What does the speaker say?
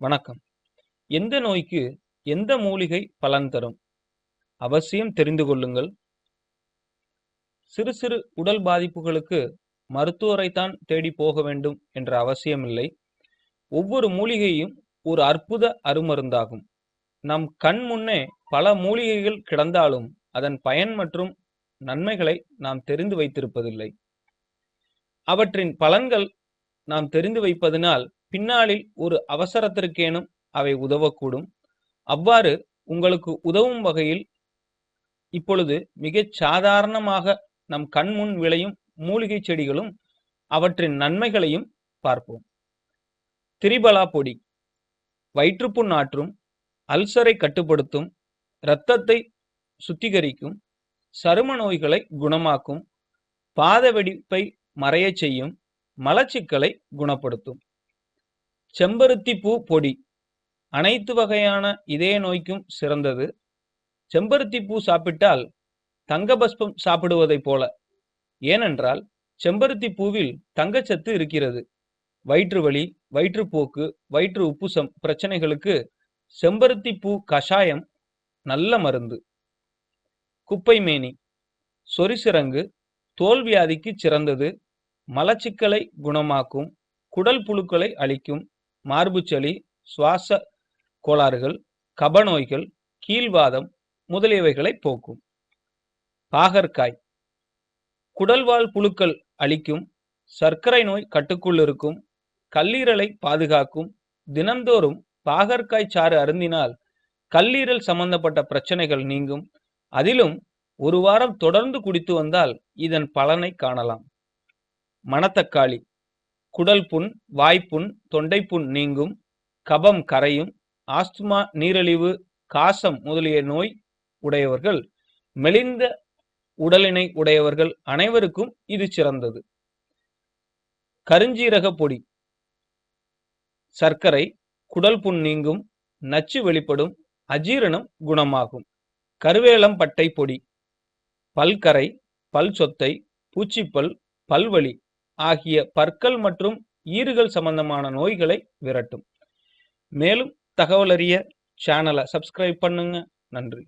வணக்கம். எந்த நோய்க்கு எந்த மூலிகை பலன் தரும்? அவசியம் தெரிந்து கொள்ளுங்கள். சிறு சிறு உடல் பாதிப்புகளுக்கு மருத்துவரைத்தான் தேடி போக வேண்டும் என்ற அவசியமில்லை. ஒவ்வொரு மூலிகையும் ஒரு அற்புத அருமருந்தாகும். நம் கண் முன்னே பல மூலிகைகள் கிடந்தாலும் அதன் பயன் மற்றும் நன்மைகளை நாம் தெரிந்து வைத்திருப்பதில்லை. அவற்றின் பலன்கள் நாம் தெரிந்து வைப்பதனால் பின்னாளில் ஒரு அவசரத்திற்கேனும் அவை உதவக்கூடும். அவ்வாறு உங்களுக்கு உதவும் வகையில் இப்பொழுது மிகச் சாதாரணமாக நம் கண்முன் விளையும் மூலிகை செடிகளும் அவற்றின் நன்மைகளையும் பார்ப்போம். திரிபலா பொடி. வயிற்றுப்புண் ஆற்றும் அல்சரை கட்டுப்படுத்தும் இரத்தத்தை சுத்திகரிக்கும் சரும நோய்களை குணமாக்கும் பாத வெடிப்பை மறையச் செய்யும் மலச்சிக்கலை குணப்படுத்தும். செம்பருத்தி பூ பொடி. அனைத்து வகையான இதய நோய்க்கும் சிறந்தது. செம்பருத்தி பூ சாப்பிட்டால் தங்கபஸ்பம் சாப்பிடுவதைப் போல. ஏனென்றால் செம்பருத்தி பூவில் தங்கச்சத்து இருக்கிறது. வயிற்று வலி வயிற்றுப்போக்கு வயிற்று உப்புசம் பிரச்சனைகளுக்கு செம்பருத்தி பூ கஷாயம் நல்ல மருந்து. குப்பைமேனி சொரிசிறங்கு தோல் வியாதிக்கு சிறந்தது. மலச்சிக்கலை குணமாக்கும். குடல் புழுக்களை அழிக்கும். மார்புச்சளி சுவாச கோளாறுகள் கபநோய்கள் கீழ்வாதம் முதலியவைகளை போக்கும். பாகற்காய். குடல்வாழ் புழுக்கள் அழிக்கும் சர்க்கரை நோய் கட்டுக்குள் இருக்கும் கல்லீரலை பாதுகாக்கும் தினந்தோறும் பாகற்காய் சாறு அருந்தினால் கல்லீரல் சம்பந்தப்பட்ட பிரச்சனைகள் நீங்கும். அதிலும் ஒரு வாரம் தொடர்ந்து குடித்து வந்தால் இதன் பலனை காணலாம். மணத்தக்காளி. குடல் புண் வாய்ப்புண் தொண்டைப்புண் நீங்கும் கபம் கரையும் ஆஸ்துமா நீரிழிவு காசம் முதலிய நோய் உடையவர்கள் மெலிந்த உடலினை உடையவர்கள் அனைவருக்கும் இது சிறந்தது. கருஞ்சீரக பொடி. சர்க்கரை குடல் புண் நீங்கும் நச்சு வெளிப்படும் அஜீரணம் குணமாகும். கருவேலம் பட்டை பொடி. பல்கரை பல் சொத்தை பூச்சிப்பல் பல்வலி. ஆகிய பற்கள் மற்றும் ஈறுகள் சம்பந்தமான நோய்களை விரட்டும். மேலும் தகவலறிய சேனலை சப்ஸ்கிரைப் பண்ணுங்க. நன்றி.